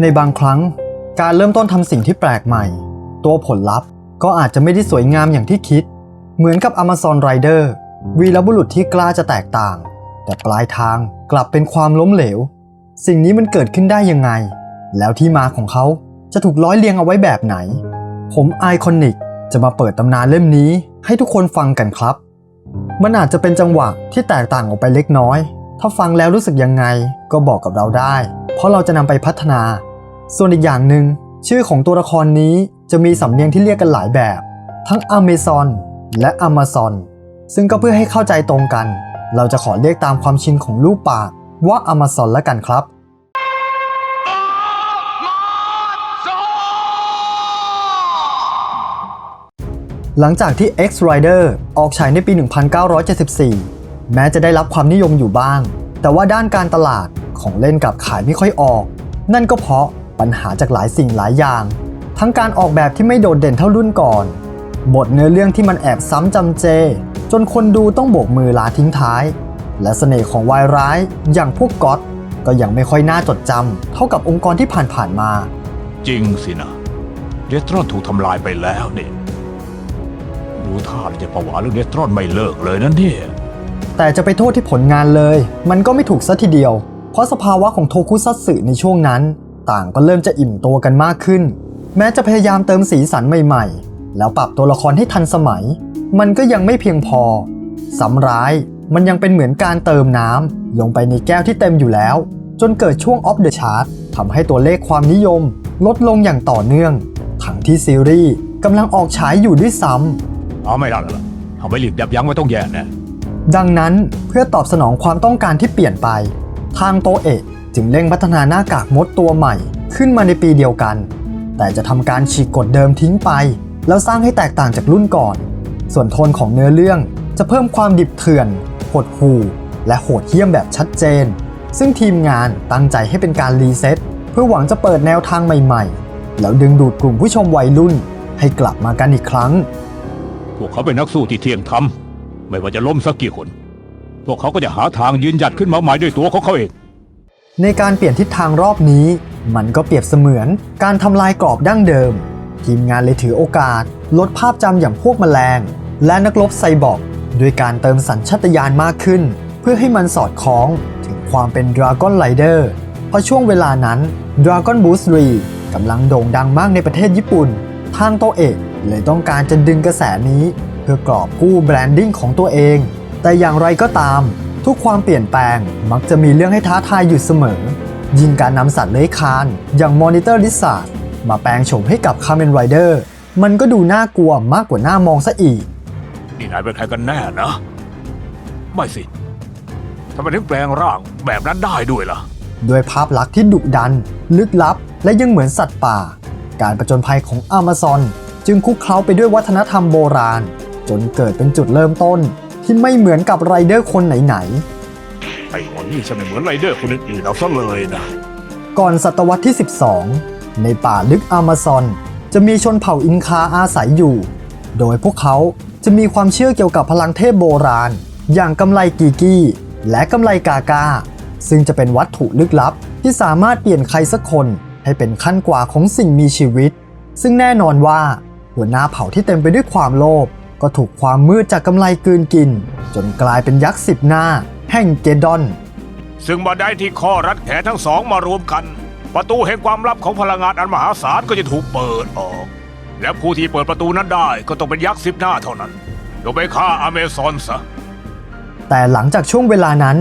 ในบางครั้ง การเริ่มต้นทำสิ่งที่แปลกใหม่ ตัวผลลัพธ์ก็อาจจะไม่ได้สวยงามอย่างที่คิด เหมือนกับ Amazon Rider วีรบุรุษที่กล้าจะแตกต่าง แต่ปลายทางกลับเป็นความล้มเหลว สิ่งนี้มันเกิดขึ้นได้ยังไง แล้วที่มาของเขาจะถูกร้อยเรียงเอาไว้แบบไหน ผมไอคอนิกจะมาเปิดตำนานเล่มนี้ให้ทุกคนฟังกันครับ มันอาจจะเป็นจังหวะที่แตกต่างออกไปเล็กน้อย ถ้าฟังแล้วรู้สึกยังไงก็บอกกับเราได้ เพราะเราจะนำไปพัฒนา ส่วนอีกอย่างหนึ่งชื่อของตัวละครนี้จะมีสำเนียงที่เรียกกันหลายแบบ ทั้ง Amazon และ Amazon ซึ่งก็เพื่อให้เข้าใจตรงกัน เราจะขอเรียกตามความชินของลูกปากว่า Amazon ละกันครับหลังจากที่ X Rider ออกฉายในปี 1974 แม้จะได้รับความนิยมอยู่บ้าง แต่ว่าด้านการตลาดของเล่นกลับขายไม่ค่อยออก นั่นก็เพราะปัญหาจากหลายสิ่งหลายอย่าง ทั้งการออกแบบที่ไม่โดดเด่นเท่ารุ่นก่อน บทเนื้อเรื่องที่มันแอบซ้ำจำเจ จนคนดูต้องโบกมือลาทิ้งท้าย และเสน่ห์ของวายร้ายอย่างพวกก๊อตก็ยังไม่ค่อยน่าจดจำเท่ากับองค์กรที่ผ่านๆมา จริงสินะเนตรอนถูกทำลายไปแล้วเนี่ยดูท่าจะประวาเรื่องเนตรอนไม่เลิกเลยนั่นเนี่ย แต่จะไปโทษที่ผลงานเลย มันก็ไม่ถูกซะทีเดียว เพราะสภาวะของโทคุซัตสึในช่วงนั้น ต่างก็เริ่มจะอิ่มตัวกันมากขึ้น แม้จะพยายามเติมสีสันใหม่ๆ แล้วปรับตัวละครให้ทันสมัย มันก็ยังไม่เพียงพอสำร้ายมันยังเป็นเหมือนการเติมน้ำลงไปในแก้วที่เต็มอยู่แล้ว จนเกิดช่วงออฟเดอะชาร์ตทำให้ตัวเลขความนิยม ลดลงอย่างต่อเนื่อง ทั้งที่ซีรีส์กำลังออกฉายอยู่ด้วยซ้ำเอาไม่ได้แล้วล่ะเอาไม่หลีกยับยั้งไว้ต้องแย่แน่ ดังนั้นเพื่อตอบสนองความต้องการที่เปลี่ยนไป ทางโตเอะจึงเร่งพัฒนาหน้ากากมดตัวใหม่ ขึ้นมาในปีเดียวกัน แต่จะทำการฉีกกฎเดิมทิ้งไป แล้วสร้างให้แตกต่างจากรุ่นก่อน ส่วนโทนของเนื้อเรื่องจะเพิ่มความดิบเถื่อนหดหู่และโหดเหี้ยมแบบชัดเจน ซึ่งทีมงานตั้งใจให้เป็นการรีเซ็ตเพื่อหวังจะเปิดแนวทางใหม่ๆ แล้วดึงดูดกลุ่มผู้ชมวัยรุ่น ให้กลับมากันอีกครั้ง พวกเขาเป็นนักสู้ที่เที่ยงธรรม ไม่ว่าจะล้มสักกี่คน พวกเขาก็จะหาทางยืนหยัดขึ้นมาใหม่ด้วยตัวของเขาเอง ในการเปลี่ยนทิศทางรอบนี้ มันก็เปรียบเสมือนการทำลายกรอบดั้งเดิม ทีมงานเลยถือโอกาส ลดภาพจำอย่างพวกแมลง และนักรบไซบอร์กด้วยการเติมสัญชาตญาณมากขึ้น เพื่อให้มันสอดคล้องถึงความเป็น Dragon Rider เพราะช่วงเวลานั้น Dragon Boost r e กำลังโด่งดังมากในประเทศญี่ปุ่น ทางโตเอะเลยต้องการจะดึงกระแสนี้ พื่อกรอบกู้แบรนดิ้งของตัวเอง แต่อย่างไรก็ตาม ทุกความเปลี่ยนแปลงมักจะมีเรื่องให้ท้าทายอยู่เสมอ ยิ่งการนำสัตว์เลื้อยคลาน อย่างมอนิเตอร์ลิซาร์ดมาแปลงโฉมให้กับคา m เมนไรเดอร์มันก็ดูน่ากลัวมากกว่าน่ามองซะอีก นี่นายเป็นใครกันแน่นะ ไม่สิทำไมถึงแปลงร่างแบบนั้นได้ด้วยล่ะ ด้วยภาพลักษณ์ที่ดุดัน ลึกลับ และยังเหมือนสัตว์ป่า การประจนภัยของอ m มาซอน จึงคลุกเคล้าไปด้วยวัฒนธรรมโบราณ จนเกิดเป็นจุดเริ่มต้นที่ไม่เหมือนกับไรเดอร์คนไหนๆไอ้คนนี่จะไม่เหมือนไรเดอร์คนอื่นๆเอาซะเลยนะก่อนศตวรรษที่ 12 ในป่าลึกอามาซอน จะมีชนเผ่าอินคาอาศัยอยู่ โดยพวกเขาจะมีความเชื่อเกี่ยวกับพลังเทพโบราณ อย่างกำไลกีกี้ และกำไลกากา ซึ่งจะเป็นวัตถุลึกลับที่สามารถเปลี่ยนใครสักคนให้เป็นขั้นกว่าของสิ่งมีชีวิต ซึ่งแน่นอนว่าหัวหน้าเผ่าที่เต็มไปด้วยความโลภ ก็ถูกความมืดจากกำไลกลืนกิน จนกลายเป็นยักษ์สิบหน้า แห่งเกดอน ซึ่งบันไดที่ข้อรัดแขนทั้งสองมารวมกัน ประตูแห่งความลับของพลังงานอันมหาศาลก็จะถูกเปิดออก และผู้ที่เปิดประตูนั้นได้ก็ต้องเป็นยักษ์สิบหน้าเท่านั้นลงไปฆ่าอเมซอนซะแต่หลังจากช่วงเวลานั้น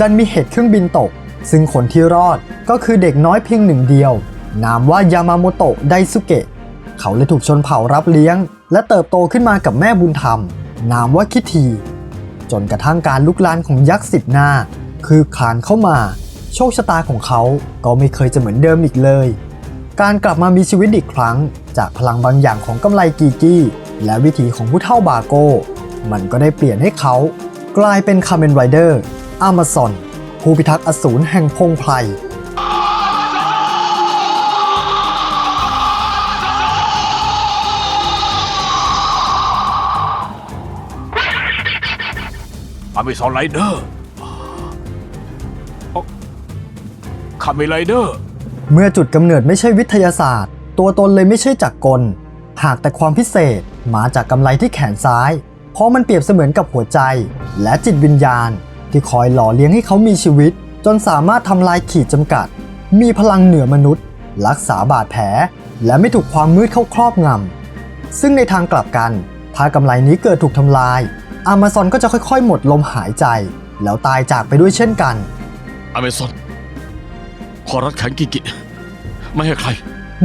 ดันมีเหตุเครื่องบินตก ซึ่งคนที่รอดก็คือเด็กน้อยเพียงหนึ่งเดียว นามว่ายามาโมโตะไดซุเกะ เขาเลยถูกชนเผ่ารับเลี้ยง และเติบโตขึ้นมากับแม่บุญธรรม นามว่าคิที จนกระทั่งการลุกลานของยักษ์สิบหน้า คือคลานเข้ามา โชคชะตาของเขาก็ไม่เคยจะเหมือนเดิมอีกเลย การกลับมามีชีวิตอีกครั้ง จากพลังบางอย่างของกำไลกีกี้ และวิถีของผู้เท่าบาโก้ มันก็ได้เปลี่ยนให้เขา กลายเป็นคาเมนไรเดอร์อามาซอนผู้พิทักษ์อสูรแห่งพงไพร อเมซอนไรเดอร์คาเมไรเดอร์ เมื่อจุดกำเนิดไม่ใช่วิทยาศาสตร์ ตัวตนเลยไม่ใช่จักรกล หากแต่ความพิเศษมาจากกำไลที่แขนซ้าย เพราะมันเปรียบเสมือนกับหัวใจ และจิตวิญญาณ ที่คอยหล่อเลี้ยงให้เขามีชีวิต จนสามารถทำลายขีดจำกัด มีพลังเหนือมนุษย์ รักษาบาดแผล และไม่ถูกความมืดเข้าครอบงำซึ่งในทางกลับกัน ถ้ากำไลนี้เกิดถูกทำลาย อามาซอนก็จะค่อยๆ หมดลมหายใจ แล้วตายจากไปด้วยเช่นกัน อเมซอนขอรัดแขนกิกิ ไม่ให้ใคร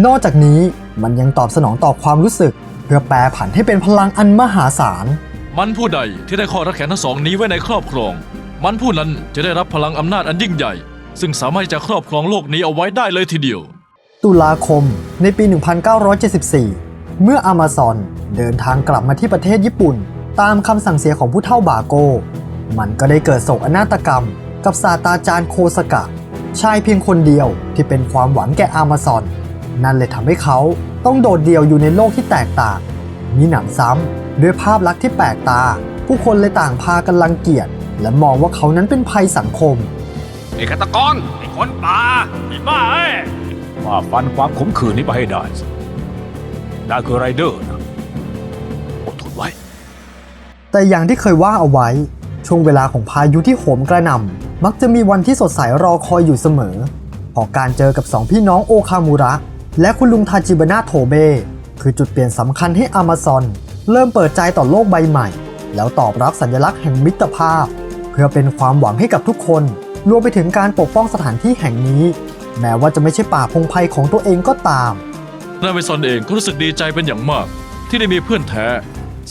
นอกจากนี้มันยังตอบสนองต่อความรู้สึก เพื่อแปรผันให้เป็นพลังอันมหาศาล มันผู้ใดที่ได้ข้อรัดแขนทั้งสองนี้ไว้ในครอบครอง มันผู้นั้นจะได้รับพลังอำนาจอันยิ่งใหญ่ ซึ่งสามารถจะครอบครองโลกนี้เอาไว้ได้เลยทีเดียว ตุลาคมในปี 1974 เมื่ออามาซอนเดินทางกลับมาที่ประเทศญี่ปุ่น ตามคำสั่งเสียของผู้เฒ่าบาโก มันก็ได้เกิดโศกนาฏกรรม กับศาสตราจารย์โคสกะ ชายเพียงคนเดียวที่เป็นความหวังแก่อามาซอน นั่นเลยทำให้เขาต้องโดดเดี่ยวอยู่ในโลกที่แตกต่าง มีหนำซ้ำด้วยภาพลักษณ์ที่แปลกตา ผู้คนเลยต่างพากันรังเกียจและมองว่าเขานั้นเป็นภัยสังคม ไอ้ฆาตกรไอ้คนป่าไอ้บ้าเอ้ยว่าฟันความขมขื่นนี้ไปให้ได้สินั่นคือไรเดอร์นะ แต่อย่างที่เคยว่าเอาไว้ ช่วงเวลาของพายุที่โหมกระหน่ำมักจะมีวันที่สดใสรอคอยอยู่เสมอ พอการเจอกับสองพี่น้องโอคามูระ และคุณลุงทาจิบานะโทเบคือจุดเปลี่ยนสำคัญให้อามาซอนเริ่มเปิดใจต่อโลกใบใหม่ แล้วตอบรับสัญลักษณ์แห่งมิตรภาพ เพื่อเป็นความหวังให้กับทุกคน รวมไปถึงการปกป้องสถานที่แห่งนี้ แม้ว่าจะไม่ใช่ป่าพงไพรของตัวเองก็ตาม นาเมซอนเองก็รู้สึกดีใจเป็นอย่างมาก ที่ได้มีเพื่อนแท้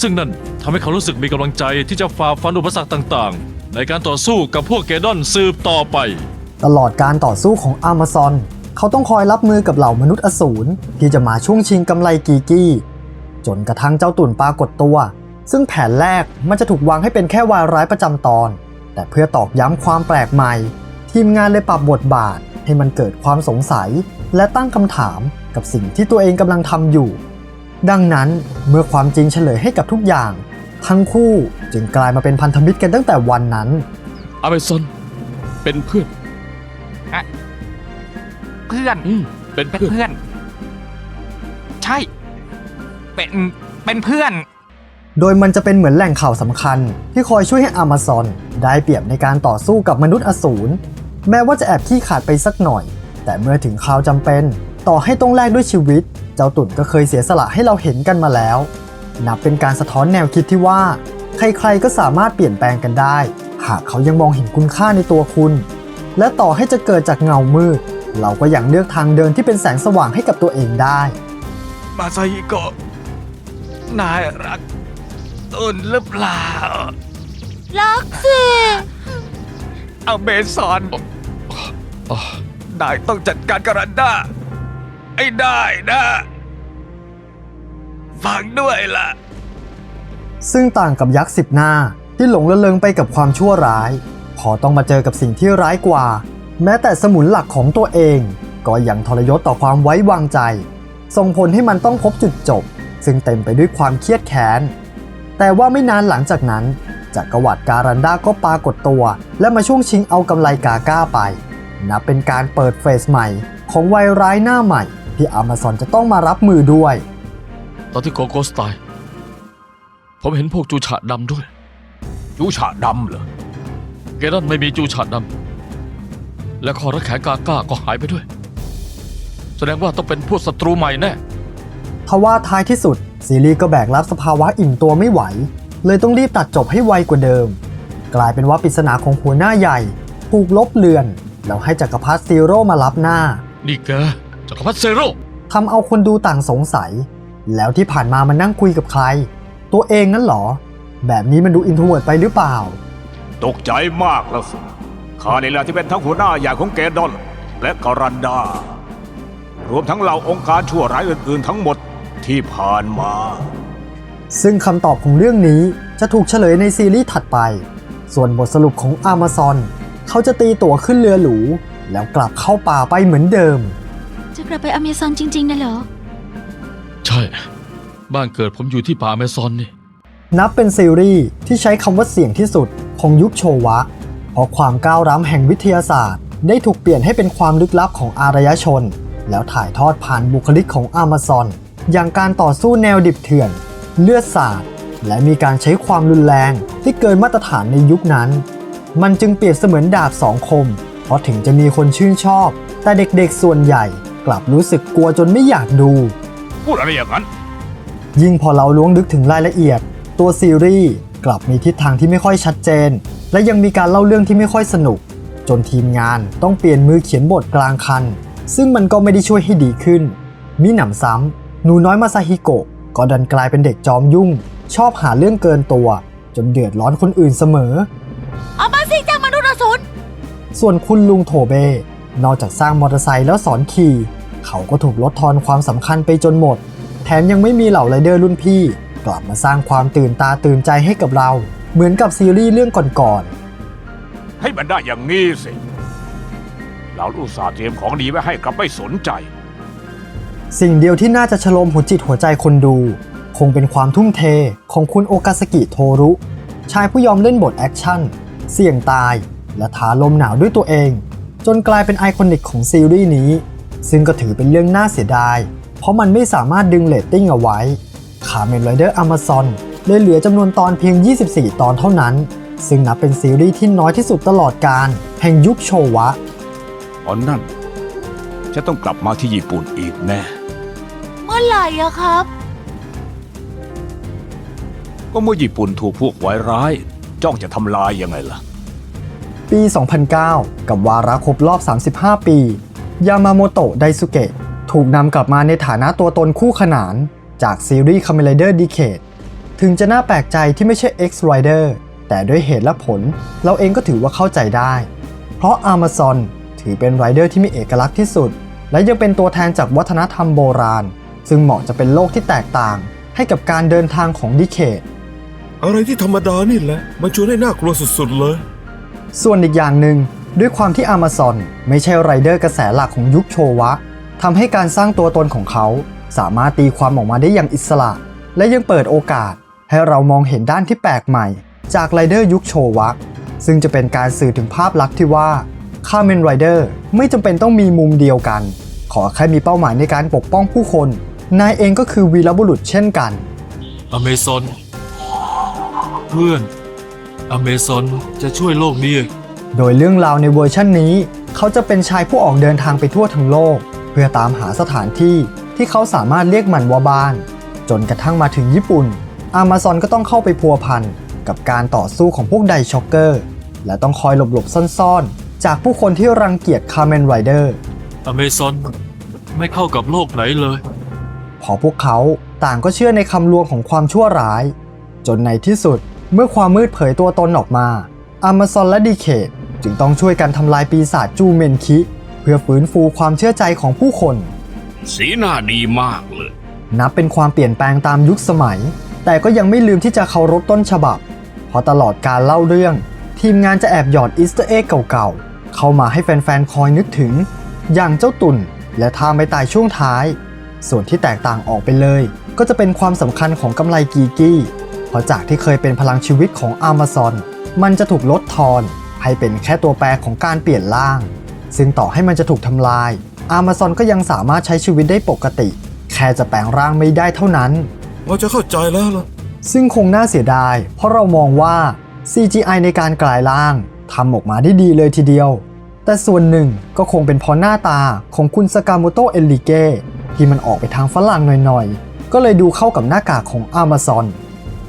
ซึ่งนั่นทำให้เขารู้สึกมีกำลังใจที่จะฝ่าฟันอุปสรรคต่างๆ ในการต่อสู้กับพวกเกดอนสืบต่อไป ตลอดการต่อสู้ของอามาซอน เขาต้องคอยรับมือกับเหล่ามนุษย์อสูรที่จะมาช่วงชิงกำไรกีกี้ จนกระทั่งเจ้าตุ่นปรากฏตัว ซึ่งแผนแรกมันจะถูกวางให้เป็นแค่วายร้ายประจำตอน แต่เพื่อตอกย้ำความแปลกใหม่ ทีมงานเลยปรับบทบาทให้มันเกิดความสงสัย และตั้งคำถามกับสิ่งที่ตัวเองกำลังทำอยู่ ดังนั้นเมื่อความจริงเฉลยให้กับทุกอย่าง ทั้งคู่จึงกลายมาเป็นพันธมิตรกันตั้งแต่วันนั้น อเมซอน เป็นเพื่อนเพื่อนอืมเป็นเป็นเพื่อน เพื่อน ใช่ เป็นเป็นเพื่อน โดยมันจะเป็นเหมือนแหล่งข่าวสำคัญ ที่คอยช่วยให้อามาซอนได้เปรียบในการต่อสู้กับมนุษย์อสูร แม้ว่าจะแอบขี้ขาดไปสักหน่อย แต่เมื่อถึงคราวจำเป็น ต่อให้ต้องแลกด้วยชีวิต เจ้าตุ่นก็เคยเสียสละให้เราเห็นกันมาแล้ว นับเป็นการสะท้อนแนวคิดที่ว่า ใครๆก็สามารถเปลี่ยนแปลงกันได้ หากเขายังมองเห็นคุณค่าในตัวคุณ และต่อให้จะเกิดจากเงามืด เราก็ยังเลือกทางเดินที่เป็นแสงสว่างให้กับตัวเองได้มาซาฮิโกะนายรักตุนหรือเปล่า รักสิเอาเมซอนอ๋อนายต้องจัดการกับรันด้า ไอ้ได้นะฟังด้วยล่ะ ซึ่งต่างกับยักษ์สิบหน้าที่หลงระเริงไปกับความชั่วร้าย พอต้องมาเจอกับสิ่งที่ร้ายกว่า แม้แต่สมุนหลักของตัวเอง ก็ยังทรยศต่อความไว้วางใจ ส่งผลให้มันต้องพบจุดจบ ซึ่งเต็มไปด้วยความเครียดแค้น แต่ว่าไม่นานหลังจากนั้นจักรวรรดิการันดาก็ปรากฏตัว และมาช่วงชิงเอากำไรกาก้าไป นับเป็นการเปิดเฟสใหม่ของวัยร้ายหน้าใหม่ ที่อ m มาซอนจะต้องมารับมือด้วย ตอนที่โกโก้สไตล์ผมเห็นพวกจูฉาดำด้วยยูฉะดำเหรอ เกดอนไม่มีจูฉาดำ และคอรัดแขนกาก้าก็หายไปด้วย แสดงว่าต้องเป็นพวกศัตรูใหม่แน่ทว่าท้ายที่สุด ซีรีส์ก็แบกรับสภาวะอิ่มตัวไม่ไหว เลยต้องรีบตัดจบให้ไวกว่าเดิม กลายเป็นว่าปริศนาของหัวหน้าใหญ่ ถูกลบเลือน แล้วให้จักรพรรดิซีโร่มารับหน้า นี่แก จักรพรรดิเซโร่ทำเอาคนดูต่างสงสัย แล้วที่ผ่านมามันนั่งคุยกับใคร ตัวเองนั่นเหรอ แบบนี้มันดูอินโทรเวิร์ดไปหรือเปล่า ตกใจมากแล้วสิข้านี่แหละที่เป็นทั้งหัวหน้าใหญ่ของเกดอน และกรันดา รวมทั้งเหล่าองค์การชั่วร้ายอื่นๆ ทั้งหมดที่ผ่านมา ซึ่งคำตอบของเรื่องนี้จะถูกเฉลยในซีรีส์ถัดไป ส่วนบทสรุปของอามาซอนเขาจะตีตั๋วขึ้นเรือหรู แล้วกลับเข้าป่าไปเหมือนเดิมจะ กลับไปอเมซอนจริง ๆนะเหรอ ใช่ บ้านเกิดผมอยู่ที่ป่าแมซอนนี่ นับเป็นซีรีส์ที่ใช้คำว่าเสี่ยงที่สุดของยุคโชวะ เพราะความก้าวร้ำแห่งวิทยาศาสตร์ ได้ถูกเปลี่ยนให้เป็นความลึกลับของอารยชน แล้วถ่ายทอดผ่านบุคลิกของอามาซอน อย่างการต่อสู้แนวดิบเถื่อน เลือดสาด และมีการใช้ความรุนแรงที่เกินมาตรฐานในยุคนั้น มันจึงเปรียบเสมือนดาบสองคม เพราะถึงจะมีคนชื่นชอบ แต่เด็กๆส่วนใหญ่ กลับรู้สึกกลัวจนไม่อยากดู พูดอะไรอย่างนั้น ยิ่งพอเราล้วงลึกถึงรายละเอียด ตัวซีรีส์กลับมีทิศทางที่ไม่ค่อยชัดเจน และยังมีการเล่าเรื่องที่ไม่ค่อยสนุก จนทีมงานต้องเปลี่ยนมือเขียนบทกลางคัน ซึ่งมันก็ไม่ได้ช่วยให้ดีขึ้น มิหนำซ้ำหนูน้อยมาซาฮิโกะก็ดันกลายเป็นเด็กจอมยุ่ง ชอบหาเรื่องเกินตัว จนเดือดร้อนคนอื่นเสมอ เอามาสิจากมนุษย์อสูรส่วนคุณลุงโทเบ้ นอกจากสร้างมอเตอร์ไซค์แล้วสอนขี่ เขาก็ถูกลดทอนความสำคัญไปจนหมด แถมยังไม่มีเหล่าไรเดอร์รุ่นพี่ กลับมาสร้างความตื่นตาตื่นใจให้กับเรา เหมือนกับซีรีส์เรื่องก่อนให้มันได้อย่างนี้สิ เราอุตส่าห์เตรียมของดีไว้ให้กลับไม่สนใจๆสิ่งเดียวที่น่าจะฉโลมหัวจิตหัวใจคนดู คงเป็นความทุ่มเทของคุณโอกาสกิโทรุ ชายผู้ยอมเล่นบทแอคชั่น เสี่ยงตาย และท้าลมหนาวด้วยตัวเอง จนกลายเป็นไอคอนิกของซีรีส์นี้ ซึ่งก็ถือเป็นเรื่องน่าเสียดาย เพราะมันไม่สามารถดึงเรตติ้งเอาไว้คาเมนไรเดอร์อ z o n เลยเหลือจำนวนตอนเพียง 24 ตอนเท่านั้น ซึ่งนับเป็นซีรีส์ที่น้อยที่สุดตลอดการ แห่งยุคโชวะตอนนั้นจะต้องกลับมาที่ญี่ปุ่นอีกแน่ เมื่อไหร่อะครับ ก็เมื่อญี่ปุ่นถูกพวกไวร้าย จ้องจะทำลายยังไงล่ะ ปี 2009 กับวาระครบรอบ 35 ปี ยามาโมโตะ ไดซุเกะ ถูกนำกลับมาในฐานะตัวตนคู่ขนาน จากซีรีส์ Kamen Rider Decade ถึงจะน่าแปลกใจที่ไม่ใช่ X-Rider แต่ด้วยเหตุและผล เราเองก็ถือว่าเข้าใจได้ เพราะ Amazon ถือเป็นไรเดอร์ที่มีเอกลักษณ์ที่สุด และยังเป็นตัวแทนจากวัฒนธรรมโบราณ ซึ่งเหมาะจะเป็นโลกที่แตกต่าง ให้กับการเดินทางของ Decade อะไรที่ธรรมดานี่แหละ มันชวนให้น่ากลัวสุดๆเลย ส่วนอีกอย่างหนึ่งด้วยความที่ Amazon ไม่ใช่ไรเดอร์กระแสหลักของยุคโชวะทำให้การสร้างตัวตนของเขา สามารถตีความออกมาได้อย่างอิสระ และยังเปิดโอกาส ให้เรามองเห็นด้านที่แปลกใหม่ จากไรเดอร์ยุคโชวะซึ่งจะเป็นการสื่อถึงภาพลักษณ์ที่ว่าคาเมนไรเดอร์ไม่จำเป็นต้องมีมุมเดียวกัน ขอแค่มีเป้าหมายในการปกป้องผู้คน นายเองก็คือวีรบุรุษเช่นกัน อเมซอนเพื่อน อเมซอนจะช่วยโลกนี้โดยเรื่องราวในเวอร์ชันนี้ เขาจะเป็นชายผู้ออกเดินทางไปทั่วทั้งโลก เพื่อตามหาสถานที่ที่เขาสามารถเรียกมันว่าบ้าน จนกระทั่งมาถึงญี่ปุ่น อามาซอนก็ต้องเข้าไปพัวพันกับการต่อสู้ของพวกไดช็อกเกอร์ และต้องคอยหลบๆซ่อนๆ จากผู้คนที่รังเกียจคา m เมนไรเดอร์อเมซอนไม่เข้ากับโลกไหนเลย พอพวกเขาต่างก็เชื่อในคำลวงของความชั่วร้าย จนในที่สุด เมื่อความมืดเผยตัวตนออกมาอามาซอนและดีเคทจึงต้องช่วยกันทำลายปีศาจจูเมนคิ เพื่อฟื้นฟูความเชื่อใจของผู้คน สีหน้าดีมากเลย นับเป็นความเปลี่ยนแปลงตามยุคสมัย แต่ก็ยังไม่ลืมที่จะเคารพต้นฉบับ เพราะตลอดการเล่าเรื่อง ทีมงานจะแอบหยอดอีสเตอร์เอ็กเก่าๆ เข้ามาให้แฟนๆ คอยนึกถึง อย่างเจ้าตุ่น และทางไปตายช่วงท้าย ส่วนที่แตกต่างออกไปเลย ก็จะเป็นความสำคัญของกำไรกีกี้เพ ราะจากที่เคยเป็นพลังชีวิตของอามาซอนมันจะถูกลดทอนให้เป็นแค่ตัวแปรของการเปลี่ยนร่าง ซึ่งต่อให้มันจะถูกทำลายอามาซอนก็ยังสามารถใช้ชีวิตได้ปกติ แค่จะแปลงร่างไม่ได้เท่านั้น เราจะเข้าใจแล้วล่ะ ซึ่งคงน่าเสียดาย เพราะเรามองว่า CGI ในการกลายร่างทำออกมาได้ดีเลยทีเดียว แต่ส่วนหนึ่งก็คงเป็นเพราะหน้าตาของคุณสกาโมโตเอลิเกที่มันออกไปทางฝรั่งหน่อยๆ ก็เลยดูเข้ากับหน้ากากของ Amazon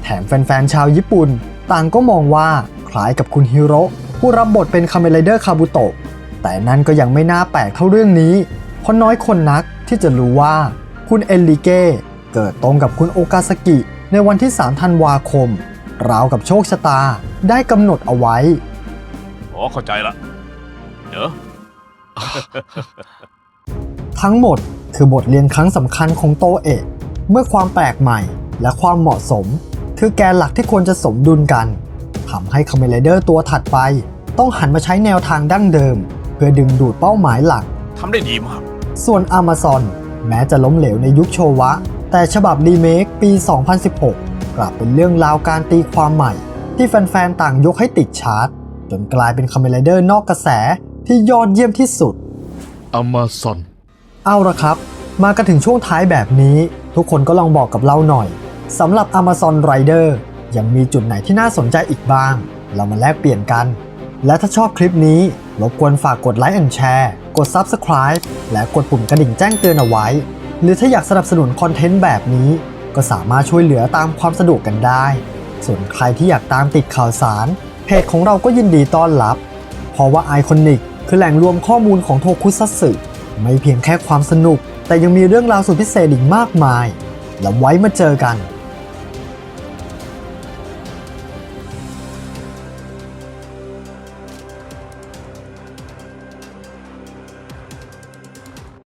แถมแฟนๆ ชาวญี่ปุ่น ต่างก็มองว่าคล้ายกับคุณฮิโร่ผู้รับบทเป็นคาเมไรเดอร์คาบุโตะแต่นั่นก็ยังไม่น่าแปลกเท่าเรื่องนี้ เพราะน้อยคนนักที่จะรู้ว่าคุณเอลิเกเกิดตรงกับคุณโอกาสกิ ในวันที่ 3 ธันวาคม ราวกับโชคชะตาได้กำหนดเอาไว้ อ๋อเข้าใจละ เดี๋ยว ทั้งหมดคือบทเรียนครั้งสำคัญของโตเอะเมื่อความแปลกใหม่และความเหมาะสม คือแกนหลักที่ควรจะสมดุลกันทำให้คาเม n ไรเดอร์ตัวถัดไป ต้องหันมาใช้แนวทางดั้งเดิม เพื่อดึงดูดเป้าหมายหลักทำได้ดีมาก ส่วน Amazon แม้จะล้มเหลวในยุคโชวะ แต่ฉบับรีเมคปี 2016 กลับเป็นเรื่องราวการตีความใหม่ ที่แฟนๆ ต่างยกให้ติดชาร์ตจนกลายเป็นคาเม n ไรเดอร์นอกกระแสที่ยอดเยี่ยมที่สุดอมาซอนเอาละครับ มากันถึงช่วงท้ายแบบนี้ ทุกคนก็ลองบอกกับเราหน่อย สำหรับ Amazon Rider ยังมีจุดไหนที่น่าสนใจอีกบ้าง เรามาแลกเปลี่ยนกัน และถ้าชอบคลิปนี้ รบกวนฝากกดไลค์ and แชร์กด Subscribe และกดปุ่มกระดิ่งแจ้งเตือนเอาไว้ หรือถ้าอยากสนับสนุนคอนเทนต์แบบนี้ ก็สามารถช่วยเหลือตามความสะดวกกันได้ ส่วนใครที่อยากตามติดข่าวสาร เพจของเราก็ยินดีต้อนรับ เพราะว่าไอคอนิกคือแหล่งรวมข้อมูลของโทคุซัตสึไม่เพียงแค่ความสนุก แต่ยังมีเรื่องราวสุดพิเศษอีกมากมาย แล้วไว้มาเจอกัน